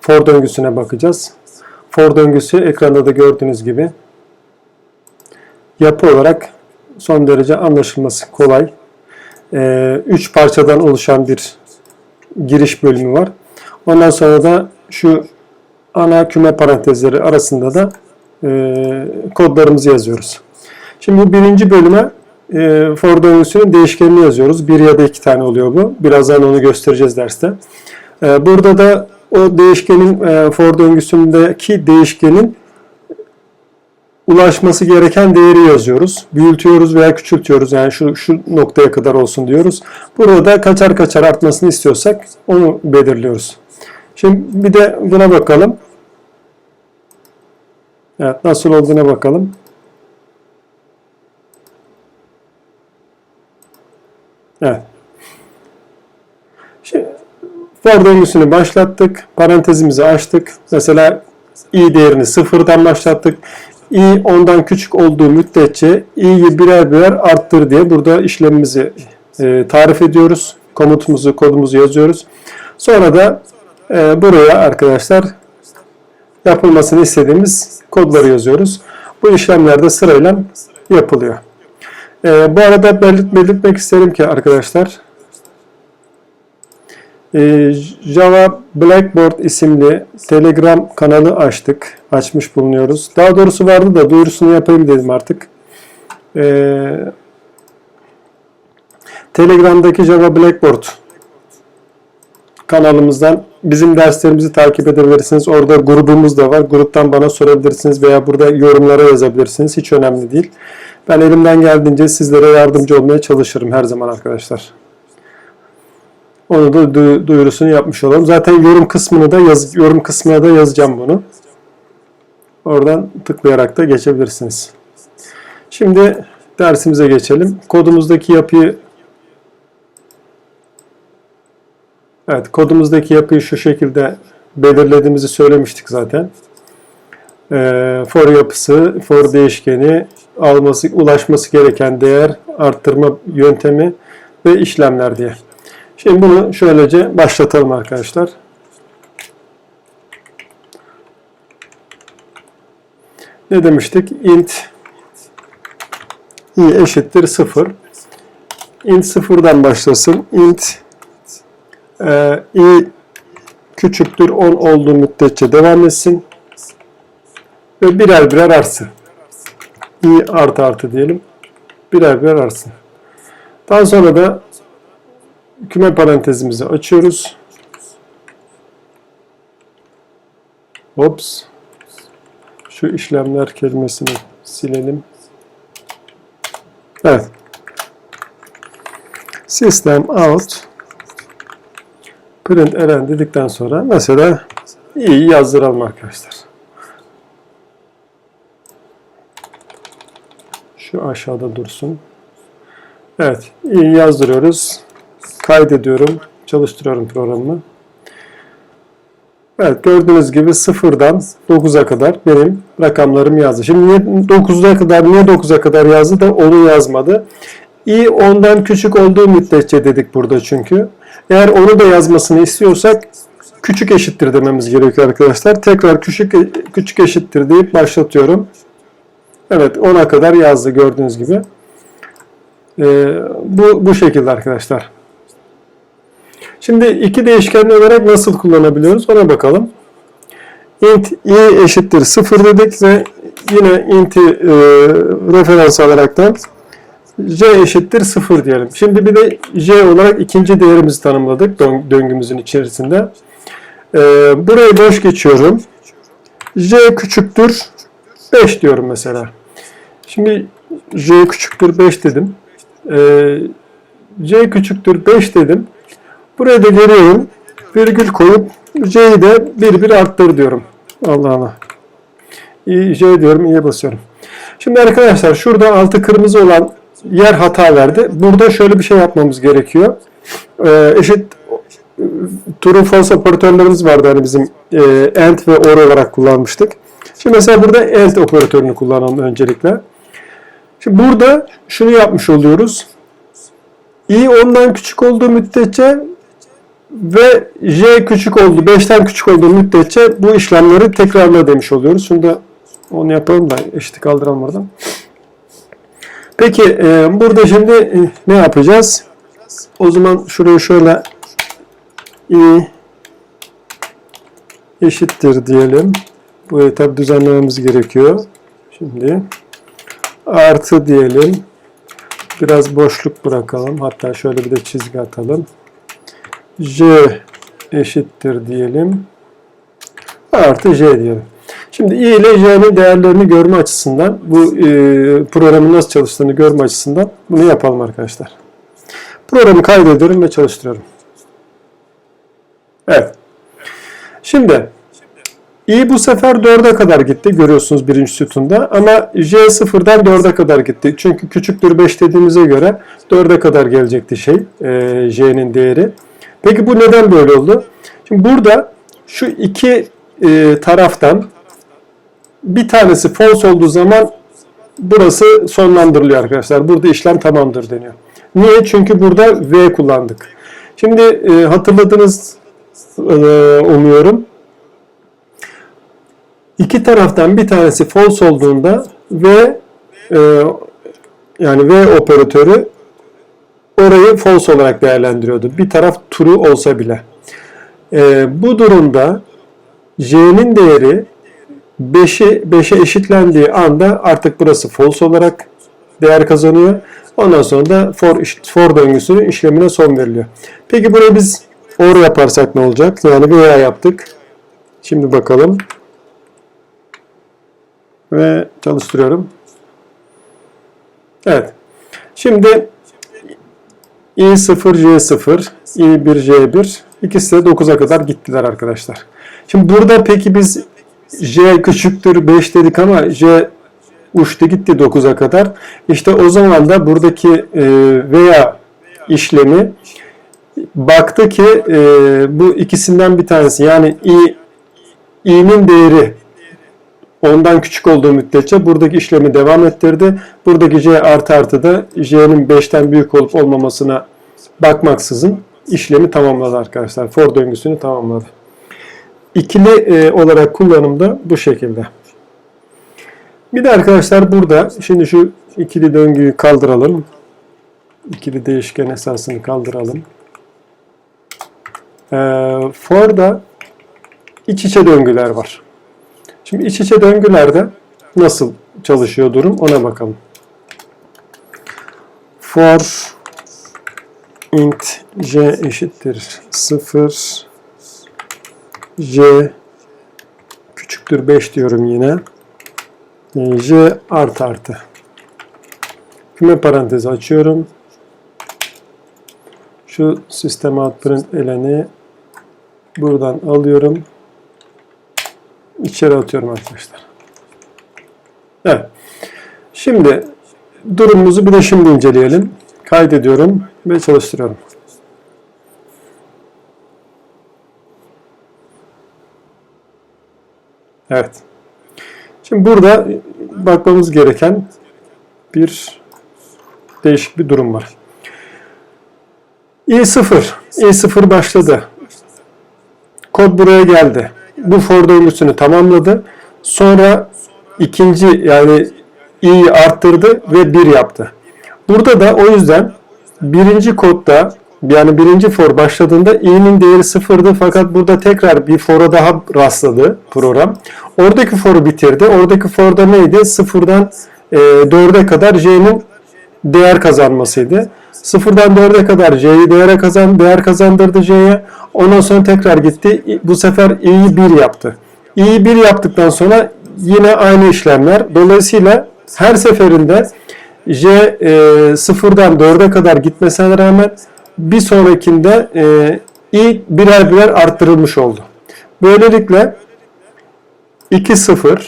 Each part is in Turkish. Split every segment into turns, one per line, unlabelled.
For döngüsüne bakacağız. For döngüsü ekranda da gördüğünüz gibi yapı olarak son derece anlaşılması kolay. 3 parçadan oluşan bir giriş bölümü var. Ondan sonra da şu ana küme parantezleri arasında da e, kodlarımızı yazıyoruz. Şimdi bu birinci bölüme e, for döngüsünün değişkenini yazıyoruz. Bir ya da iki tane oluyor bu. Birazdan onu göstereceğiz derste. E, burada da o değişkenin e, for döngüsündeki değişkenin ulaşması gereken değeri yazıyoruz. Büyütüyoruz veya küçültüyoruz. Yani şu, şu noktaya kadar olsun diyoruz. Burada kaçar kaçar artmasını istiyorsak onu belirliyoruz. Şimdi bir de buna bakalım. Evet, nasıl olduğuna bakalım. Evet. For döngüsünü başlattık. Parantezimizi açtık. Mesela i değerini sıfırdan başlattık. i ondan küçük olduğu müddetçe i'yi birer birer arttır diye burada işlemimizi e, tarif ediyoruz. Komutumuzu, kodumuzu yazıyoruz. Sonra da e, buraya arkadaşlar yapılmasını istediğimiz kodları yazıyoruz. Bu işlemler de sırayla yapılıyor. E, bu arada belirt, belirtmek isterim ki arkadaşlar e, Java Blackboard isimli Telegram kanalı açtık. Açmış bulunuyoruz. Daha doğrusu vardı da duyurusunu yapayım dedim artık. E, Telegram'daki Java Blackboard kanalımızdan bizim derslerimizi takip edebilirsiniz. Orada grubumuz da var. Gruptan bana sorabilirsiniz veya burada yorumlara yazabilirsiniz. Hiç önemli değil. Ben elimden geldiğince sizlere yardımcı olmaya çalışırım her zaman arkadaşlar. Onu da du- duyurusunu yapmış olalım. Zaten yorum kısmını da yaz yorum kısmına da yazacağım bunu. Oradan tıklayarak da geçebilirsiniz. Şimdi dersimize geçelim. Kodumuzdaki yapıyı Evet, kodumuzdaki yapıyı şu şekilde belirlediğimizi söylemiştik zaten. Ee, for yapısı, for değişkeni, alması, ulaşması gereken değer, arttırma yöntemi ve işlemler diye. Şimdi bunu şöylece başlatalım arkadaşlar. Ne demiştik? int i eşittir 0. int sıfırdan başlasın. int e, i küçüktür 10 olduğu müddetçe devam etsin. Ve birer birer artsın. i artı artı diyelim. Birer birer artsın. Daha sonra da küme parantezimizi açıyoruz. Ops. Şu işlemler kelimesini silelim. Evet. System out print eren dedikten sonra mesela iyi yazdıralım arkadaşlar. Şu aşağıda dursun. Evet, iyi yazdırıyoruz. Kaydediyorum, çalıştırıyorum programı. Evet, gördüğünüz gibi sıfırdan 9'a kadar benim rakamlarım yazdı. Şimdi niye 9'a kadar, niye 9'a kadar yazdı da onu yazmadı? i ondan küçük olduğu müddetçe dedik burada çünkü. Eğer onu da yazmasını istiyorsak küçük eşittir dememiz gerekiyor arkadaşlar. Tekrar küçük küçük eşittir deyip başlatıyorum. Evet 10'a kadar yazdı gördüğünüz gibi. Ee, bu, bu şekilde arkadaşlar. Şimdi iki değişkenli olarak nasıl kullanabiliyoruz ona bakalım. int i eşittir 0 dedik ve yine int'i e, referans alarak da j eşittir 0 diyelim. Şimdi bir de j olarak ikinci değerimizi tanımladık döngümüzün içerisinde. Ee, burayı boş geçiyorum. j küçüktür 5 diyorum mesela. Şimdi j küçüktür 5 dedim. Ee, c küçüktür 5 dedim. Buraya da geliyorum. Virgül koyup j'yi de bir bir arttır diyorum. Allah Allah. j diyorum, i'ye basıyorum. Şimdi arkadaşlar şurada altı kırmızı olan yer hata verdi. Burada şöyle bir şey yapmamız gerekiyor. Ee, eşit true false operatörlerimiz vardı hani bizim e, and ve or olarak kullanmıştık. Şimdi mesela burada and operatörünü kullanalım öncelikle. Şimdi burada şunu yapmış oluyoruz. i ondan küçük olduğu müddetçe Ve j küçük oldu, 5'ten küçük olduğu müddetçe bu işlemleri tekrarla demiş oluyoruz. Şimdi de onu yapalım da eşit kaldıralım oradan. Peki e, burada şimdi e, ne yapacağız? O zaman şurayı şöyle i eşittir diyelim. Burayı tabi düzenlememiz gerekiyor. Şimdi artı diyelim. Biraz boşluk bırakalım. Hatta şöyle bir de çizgi atalım. J eşittir diyelim. Artı J diyelim. Şimdi i ile j'nin değerlerini görme açısından, bu e, programın nasıl çalıştığını görme açısından bunu yapalım arkadaşlar. Programı kaydediyorum ve çalıştırıyorum. Evet. Şimdi i bu sefer 4'e kadar gitti görüyorsunuz birinci sütunda ama j sıfırdan 4'e kadar gitti. Çünkü küçüktür 5 dediğimize göre 4'e kadar gelecekti şey e, j'nin değeri. Peki bu neden böyle oldu? Şimdi burada şu iki e, taraftan bir tanesi false olduğu zaman burası sonlandırılıyor arkadaşlar. Burada işlem tamamdır deniyor. Niye? Çünkü burada V kullandık. Şimdi e, hatırladınız e, umuyorum. İki taraftan bir tanesi false olduğunda V e, yani V operatörü orayı false olarak değerlendiriyordu. Bir taraf true olsa bile. E, bu durumda J'nin değeri 5'i 5'e eşitlendiği anda artık burası false olarak değer kazanıyor. Ondan sonra da for, for döngüsünün işlemine son veriliyor. Peki buraya biz or yaparsak ne olacak? Yani veya yaptık. Şimdi bakalım. Ve çalıştırıyorum. Evet. Şimdi i0, j0, i1, j1 ikisi de 9'a kadar gittiler arkadaşlar. Şimdi burada peki biz j küçüktür 5 dedik ama j uçtu gitti 9'a kadar. İşte o zaman da buradaki e, veya işlemi baktı ki e, bu ikisinden bir tanesi yani i i'nin değeri ondan küçük olduğu müddetçe buradaki işlemi devam ettirdi. Buradaki j artı artı da j'nin 5'ten büyük olup olmamasına bakmaksızın işlemi tamamladı arkadaşlar. For döngüsünü tamamladı. İkili e, olarak kullanımda bu şekilde. Bir de arkadaşlar burada şimdi şu ikili döngüyü kaldıralım. İkili değişken esasını kaldıralım. E, for'da iç içe döngüler var. Şimdi iç içe döngülerde nasıl çalışıyor durum ona bakalım. For int j eşittir 0 j küçüktür 5 diyorum yine. j artı artı. Küme parantezi açıyorum. Şu sistem print eleni buradan alıyorum. İçeri atıyorum arkadaşlar. Evet. Şimdi durumumuzu bir de şimdi inceleyelim. Kaydediyorum ve çalıştırıyorum. Evet. Şimdi burada bakmamız gereken bir değişik bir durum var. i0. i0 başladı. Kod buraya geldi. Bu for döngüsünü tamamladı. Sonra ikinci yani i'yi arttırdı ve 1 yaptı. Burada da o yüzden birinci kodda yani birinci for başladığında i'nin değeri sıfırdı fakat burada tekrar bir for'a daha rastladı program. Oradaki for'u bitirdi. Oradaki for'da neydi? Sıfırdan e, 4'e kadar j'nin değer kazanmasıydı. Sıfırdan 4'e kadar j'yi değer kazan, değer kazandırdı j'ye. Ondan sonra tekrar gitti. Bu sefer i'yi 1 yaptı. i'yi 1 yaptıktan sonra yine aynı işlemler. Dolayısıyla her seferinde j e, sıfırdan 4'e kadar gitmesine rağmen bir sonrakinde e, i birer birer arttırılmış oldu. Böylelikle 2-0,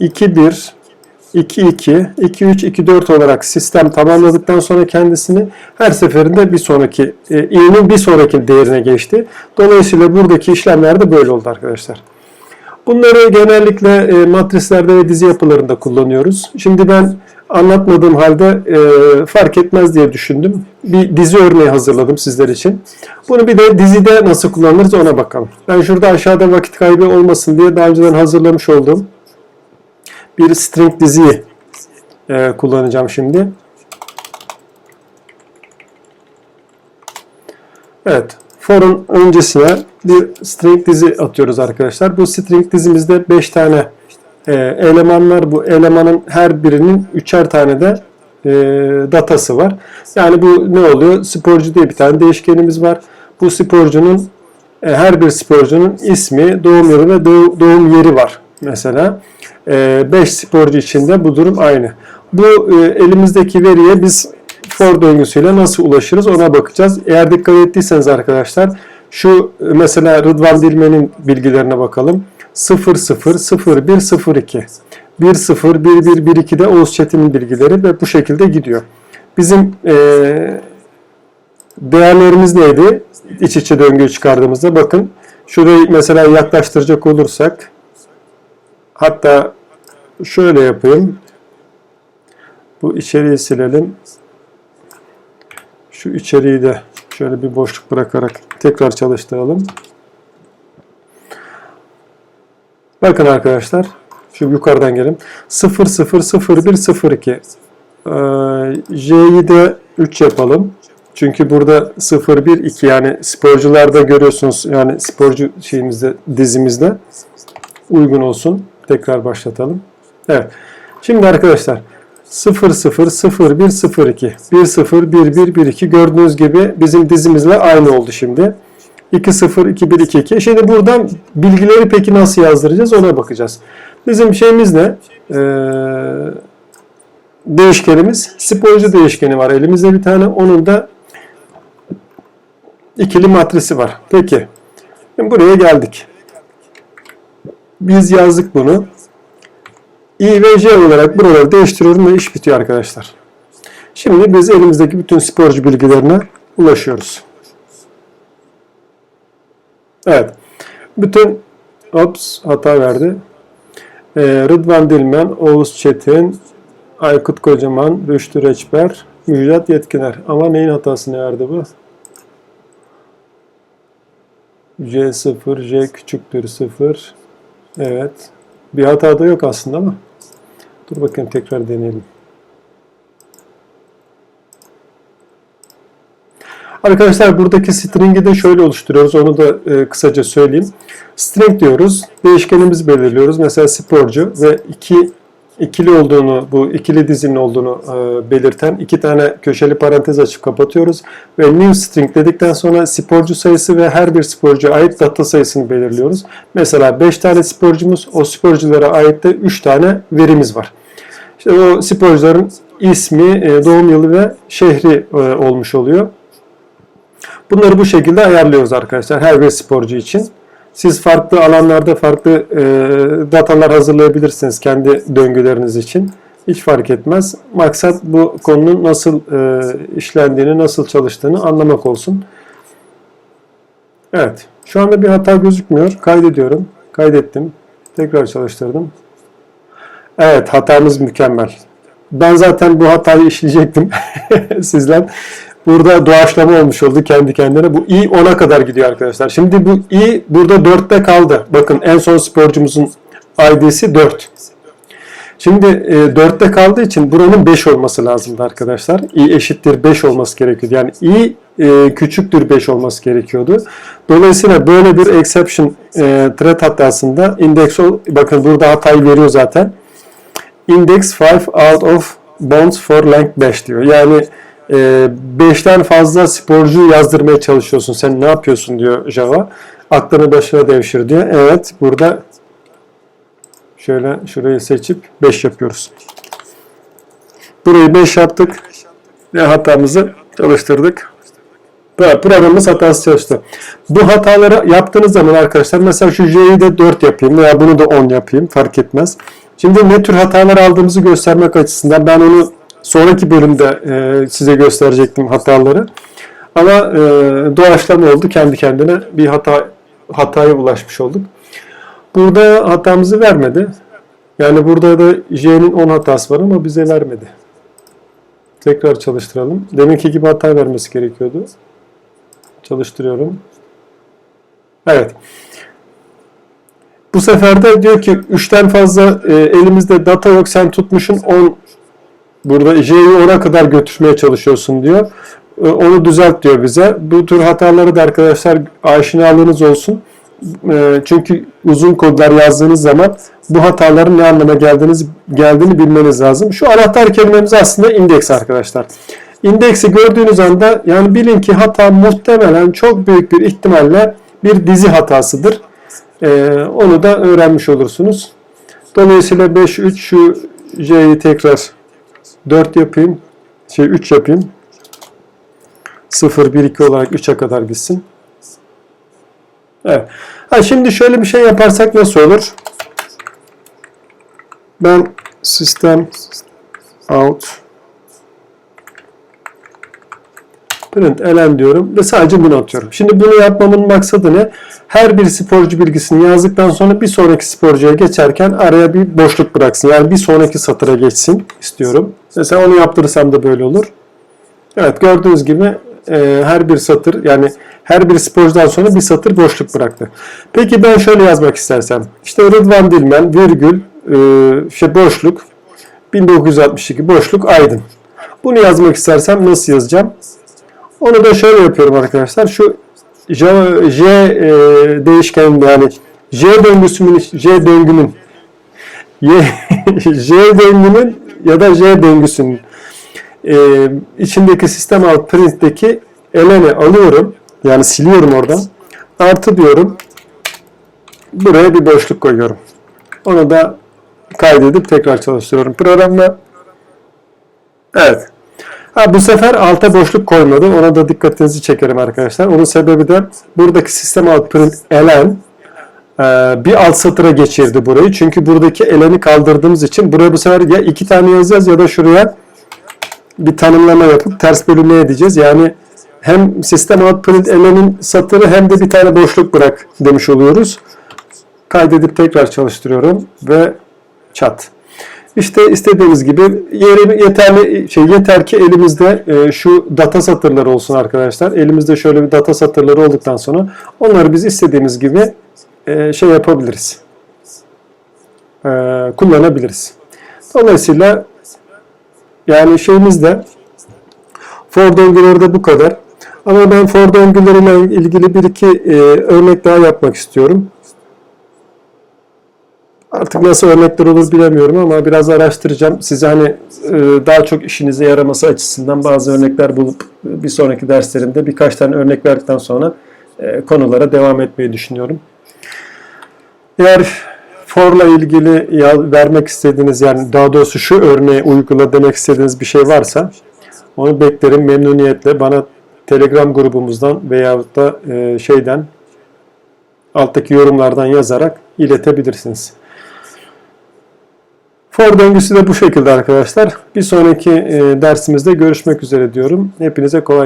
2-1, 2-2, 2-3, 2-4 olarak sistem tamamladıktan sonra kendisini her seferinde bir sonraki e, i'nin bir sonraki değerine geçti. Dolayısıyla buradaki işlemler de böyle oldu arkadaşlar. Bunları genellikle e, matrislerde ve dizi yapılarında kullanıyoruz. Şimdi ben Anlatmadığım halde e, fark etmez diye düşündüm. Bir dizi örneği hazırladım sizler için. Bunu bir de dizide nasıl kullanırız ona bakalım. Ben şurada aşağıda vakit kaybı olmasın diye daha önceden hazırlamış olduğum bir string diziyi e, kullanacağım şimdi. Evet, for'un öncesine bir string dizi atıyoruz arkadaşlar. Bu string dizimizde 5 tane e, elemanlar. Bu elemanın her birinin üçer tane de e, datası var. Yani bu ne oluyor? Sporcu diye bir tane değişkenimiz var. Bu sporcunun e, her bir sporcunun ismi, doğum yılı ve doğ- doğum yeri var mesela. 5 sporcu için de bu durum aynı. Bu e, elimizdeki veriye biz for döngüsüyle nasıl ulaşırız ona bakacağız. Eğer dikkat ettiyseniz arkadaşlar şu e, mesela Rıdvan Dilmen'in bilgilerine bakalım. 000102 101112 de Oğuz Çetin'in bilgileri ve bu şekilde gidiyor. Bizim e, değerlerimiz neydi? İç içe döngüyü çıkardığımızda bakın şurayı mesela yaklaştıracak olursak hatta şöyle yapayım. Bu içeriği silelim. Şu içeriği de şöyle bir boşluk bırakarak tekrar çalıştıralım. Bakın arkadaşlar. Şu yukarıdan gelin. 000102 ee, J'yi de 3 yapalım. Çünkü burada 012 yani sporcularda görüyorsunuz yani sporcu şeyimizde dizimizde uygun olsun. Tekrar başlatalım. Evet. Şimdi arkadaşlar 000102 101112 gördüğünüz gibi bizim dizimizle aynı oldu şimdi. 202122. Şimdi buradan bilgileri peki nasıl yazdıracağız ona bakacağız. Bizim şeyimiz ne? Ee, değişkenimiz sporcu değişkeni var. Elimizde bir tane onun da ikili matrisi var. Peki. Şimdi buraya geldik. Biz yazdık bunu. I ve J olarak buraları değiştiriyorum ve iş bitiyor arkadaşlar. Şimdi biz elimizdeki bütün sporcu bilgilerine ulaşıyoruz. Evet. Bütün ops hata verdi. Ee, Rıdvan Dilmen, Oğuz Çetin, Aykut Kocaman, Rüştü Reçber, Müjdat Yetkiner. Ama neyin hatasını verdi bu? J0, J küçüktür 0. Evet. Bir hata da yok aslında ama. Dur bakayım tekrar deneyelim. Arkadaşlar buradaki string'i de şöyle oluşturuyoruz. Onu da e, kısaca söyleyeyim. String diyoruz. Değişkenimizi belirliyoruz. Mesela sporcu ve iki ikili olduğunu, bu ikili dizinin olduğunu e, belirten iki tane köşeli parantez açıp kapatıyoruz. Ve new string dedikten sonra sporcu sayısı ve her bir sporcuya ait data sayısını belirliyoruz. Mesela 5 tane sporcumuz, o sporculara ait de 3 tane verimiz var. İşte o sporcuların ismi, e, doğum yılı ve şehri e, olmuş oluyor. Bunları bu şekilde ayarlıyoruz arkadaşlar her bir sporcu için. Siz farklı alanlarda farklı e, datalar hazırlayabilirsiniz kendi döngüleriniz için. Hiç fark etmez. Maksat bu konunun nasıl e, işlendiğini, nasıl çalıştığını anlamak olsun. Evet. Şu anda bir hata gözükmüyor. Kaydediyorum. Kaydettim. Tekrar çalıştırdım. Evet. Hatamız mükemmel. Ben zaten bu hatayı işleyecektim sizden. Burada doğaçlama olmuş oldu kendi kendine. Bu i 10'a kadar gidiyor arkadaşlar. Şimdi bu i burada 4'te kaldı. Bakın en son sporcumuzun ID'si 4. Şimdi e, 4'te kaldığı için buranın 5 olması lazımdı arkadaşlar. i eşittir 5 olması gerekiyordu. Yani i e, küçüktür 5 olması gerekiyordu. Dolayısıyla böyle bir exception e, thread hatasında index bakın burada hatayı veriyor zaten. Index 5 out of bonds for length 5 diyor. Yani 5'ten fazla sporcu yazdırmaya çalışıyorsun. Sen ne yapıyorsun diyor Java. Aklını başına devşir diyor. Evet burada şöyle şurayı seçip 5 yapıyoruz. Burayı 5 yaptık ve hatamızı çalıştırdık. Programımız hatası çalıştı. Bu hataları yaptığınız zaman arkadaşlar mesela şu J'yi de 4 yapayım veya bunu da 10 yapayım fark etmez. Şimdi ne tür hatalar aldığımızı göstermek açısından ben onu sonraki bölümde e, size gösterecektim hataları. Ama e, doğaçlama oldu kendi kendine bir hata hataya ulaşmış olduk. Burada hatamızı vermedi. Yani burada da J'nin 10 hatası var ama bize vermedi. Tekrar çalıştıralım. Deminki gibi hata vermesi gerekiyordu. Çalıştırıyorum. Evet. Bu sefer de diyor ki 3'ten fazla e, elimizde data yok sen tutmuşsun 10 burada J'yi 10'a kadar götürmeye çalışıyorsun diyor. E, onu düzelt diyor bize. Bu tür hataları da arkadaşlar aşinalığınız olsun. E, çünkü uzun kodlar yazdığınız zaman bu hataların ne anlama geldiğiniz, geldiğini bilmeniz lazım. Şu anahtar kelimemiz aslında indeks arkadaşlar. İndeksi gördüğünüz anda yani bilin ki hata muhtemelen çok büyük bir ihtimalle bir dizi hatasıdır. Ee, onu da öğrenmiş olursunuz. Dolayısıyla 5, 3 şu J'yi tekrar 4 yapayım. Şey 3 yapayım. 0, 1, 2 olarak 3'e kadar gitsin. Evet. Ha, şimdi şöyle bir şey yaparsak nasıl olur? Ben sistem out print elen diyorum ve sadece bunu atıyorum. Şimdi bunu yapmamın maksadı ne? Her bir sporcu bilgisini yazdıktan sonra bir sonraki sporcuya geçerken araya bir boşluk bıraksın. Yani bir sonraki satıra geçsin istiyorum. Mesela onu yaptırırsam da böyle olur. Evet gördüğünüz gibi e, her bir satır yani her bir sporcudan sonra bir satır boşluk bıraktı. Peki ben şöyle yazmak istersem. İşte Rıdvan Dilmen virgül e, şey boşluk 1962 boşluk Aydın. Bunu yazmak istersem nasıl yazacağım? Onu da şöyle yapıyorum arkadaşlar. Şu J, J e, değişkeninde yani J döngüsünün J döngünün Y, J döngünün ya da J döngüsünün e, içindeki sistem alt print'teki eleni alıyorum. Yani siliyorum oradan. Artı diyorum. Buraya bir boşluk koyuyorum. Onu da kaydedip tekrar çalıştırıyorum programla. Evet. Ha, bu sefer alta boşluk koymadı. Ona da dikkatinizi çekerim arkadaşlar. Onun sebebi de buradaki sistem alt print elen bir alt satıra geçirdi burayı. Çünkü buradaki eleni kaldırdığımız için buraya bu sefer ya iki tane yazacağız ya da şuraya bir tanımlama yapıp ters bölünme edeceğiz. Yani hem sistem out print elenin satırı hem de bir tane boşluk bırak demiş oluyoruz. Kaydedip tekrar çalıştırıyorum ve çat. İşte istediğimiz gibi yeri yeterli şey yeter ki elimizde e, şu data satırları olsun arkadaşlar. Elimizde şöyle bir data satırları olduktan sonra onları biz istediğimiz gibi e, şey yapabiliriz. E, kullanabiliriz. Dolayısıyla yani şeyimizde for döngüleri de bu kadar. Ama ben for döngüleriyle ilgili bir iki e, örnek daha yapmak istiyorum. Artık nasıl örnekler olur bilemiyorum ama biraz araştıracağım. Size hani e, daha çok işinize yaraması açısından bazı örnekler bulup bir sonraki derslerimde birkaç tane örnek verdikten sonra e, konulara devam etmeyi düşünüyorum. Eğer for'la ilgili ya, vermek istediğiniz yani daha doğrusu şu örneği uygula demek istediğiniz bir şey varsa onu beklerim memnuniyetle bana Telegram grubumuzdan veyahut da e, şeyden alttaki yorumlardan yazarak iletebilirsiniz. For döngüsü de bu şekilde arkadaşlar. Bir sonraki e, dersimizde görüşmek üzere diyorum. Hepinize kolay